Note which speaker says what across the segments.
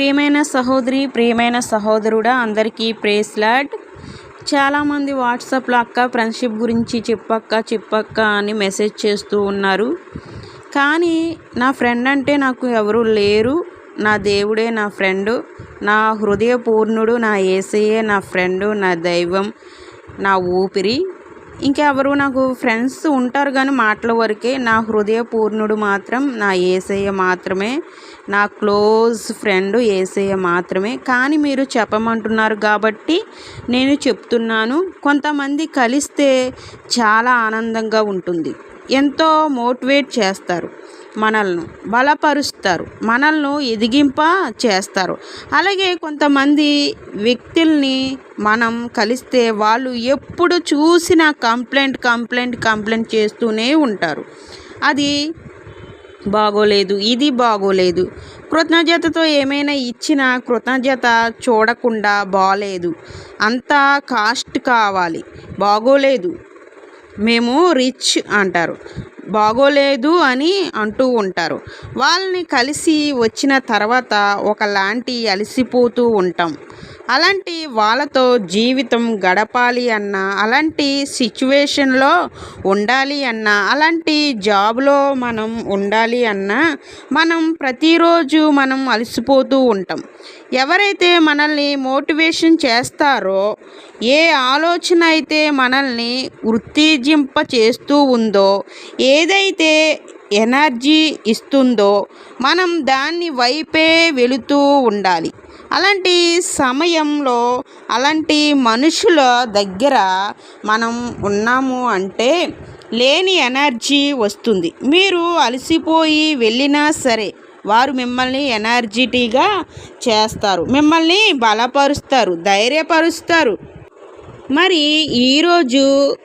Speaker 1: ప్రియమైన సహోదరి ప్రియమైన సహోదరుడా అందరికీ ప్రేస్లాడ్ చాలామంది వాట్సాప్లో అక్క ఫ్రెండ్షిప్ గురించి చెప్పక్క చెప్పక్క అని మెసేజ్ చేస్తూ ఉన్నారు. కానీ నా ఫ్రెండ్ అంటే నాకు ఎవరు లేరు. నా దేవుడే నా ఫ్రెండు. నా హృదయ పూర్ణుడు నా ఏసయ్యే నా ఫ్రెండు నా దైవం నా ఊపిరి. ఇంకెవరు నాకు ఫ్రెండ్స్ ఉంటారు కానీ మాటల వరకే నా హృదయపూర్ణుడు మాత్రం నా ఏసయ్య మాత్రమే నా క్లోజ్ ఫ్రెండ్ ఏసయ్య మాత్రమే. కానీ మీరు చెప్పమంటున్నారు కాబట్టి నేను చెప్తున్నాను. కొంతమంది కలిస్తే చాలా ఆనందంగా ఉంటుంది. ఎంతో మోటివేట్ చేస్తారు. మనల్ని బలపరుస్తారు మనల్ని ఎదిగింప చేస్తారు. అలాగే కొంతమంది వ్యక్తుల్ని మనం కలిస్తే వాళ్ళు ఎప్పుడు చూసినా కంప్లైంట్ కంప్లైంట్ కంప్లైంట్ చేస్తూనే ఉంటారు. అది బాగోలేదు ఇది బాగోలేదు. కృతజ్ఞతతో ఏమైనా ఇచ్చినా కృతజ్ఞత చూడకుండా బాగలేదు అంతా కాస్ట్ కావాలి. బాగోలేదు. మేము రిచ్ అంటారు. బాగోలేదు అని అంటూ ఉంటారు. వాళ్ళని కలిసి వచ్చిన తర్వాత ఒకలాంటి అలసిపోతూ ఉంటాం. అలాంటి వాళ్ళతో జీవితం గడపాలి అన్న అలాంటి సిచ్యువేషన్లో ఉండాలి అన్న అలాంటి జాబ్లో మనం ఉండాలి అన్న మనం ప్రతిరోజు మనం అలసిపోతూ ఉంటాం. ఎవరైతే మనల్ని మోటివేషన్ చేస్తారో ఏ ఆలోచన అయితే మనల్ని ఉత్తేజింప చేస్తూ ఉందో ఏదైతే ఎనర్జీ ఇస్తుందో మనం దాన్ని వైపే వెళుతూ ఉండాలి. అలాంటి సమయంలో అలాంటి మనుషుల దగ్గర మనం ఉన్నాము అంటే లేని ఎనర్జీ వస్తుంది. మీరు అలసిపోయి వెళ్ళినా సరే వారు మిమ్మల్ని ఎనర్జిటీగా చేస్తారు. మిమ్మల్ని బలపరుస్తారు ధైర్యపరుస్తారు. మరి ఈరోజు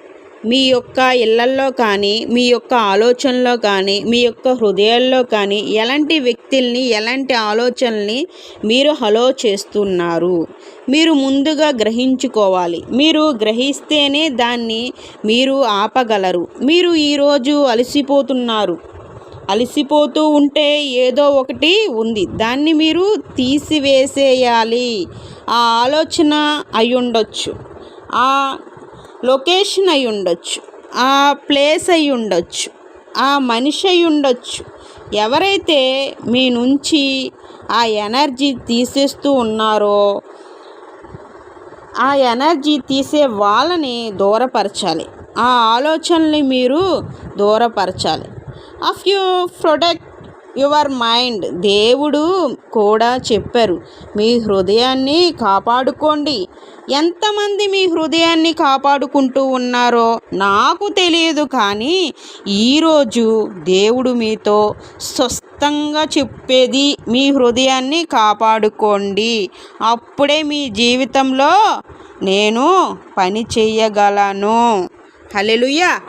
Speaker 1: మీ యొక్క ఇళ్ళల్లో కానీ మీ యొక్క ఆలోచనలో కానీ మీ యొక్క హృదయాల్లో కానీ ఎలాంటి వ్యక్తుల్ని ఎలాంటి ఆలోచనల్ని మీరు హలో చేస్తున్నారు? మీరు ముందుగా గ్రహించుకోవాలి. మీరు గ్రహిస్తేనే దాన్ని మీరు ఆపగలరు. మీరు ఈరోజు అలసిపోతున్నారు. అలసిపోతూ ఉంటే ఏదో ఒకటి ఉంది. దాన్ని మీరు తీసివేసేయాలి. ఆ ఆలోచన అయ్యుండొచ్చు. ఆ లొకేషన్ అయి ఉండొచ్చు ఆ ప్లేస్ అయి ఉండొచ్చు ఆ మనిషి అయి ఉండొచ్చు. ఎవరైతే మీ నుంచి ఆ ఎనర్జీ తీసేస్తూ ఉన్నారో ఆ ఎనర్జీ తీసే వాళ్ళని దూరపరచాలి. ఆ ఆలోచనల్ని మీరు దూరపరచాలి. Of you protect your mind. దేవుడు కూడా చెప్పారు మీ హృదయాన్ని కాపాడుకోండి. ఎంతమంది మీ హృదయాన్ని కాపాడుకుంటూ ఉన్నారో నాకు తెలియదు కానీ ఈరోజు దేవుడు మీతో స్వస్థంగా చెప్పేది మీ హృదయాన్ని కాపాడుకోండి. అప్పుడే మీ జీవితంలో నేను పని చేయగలను. హలెలుయ్యా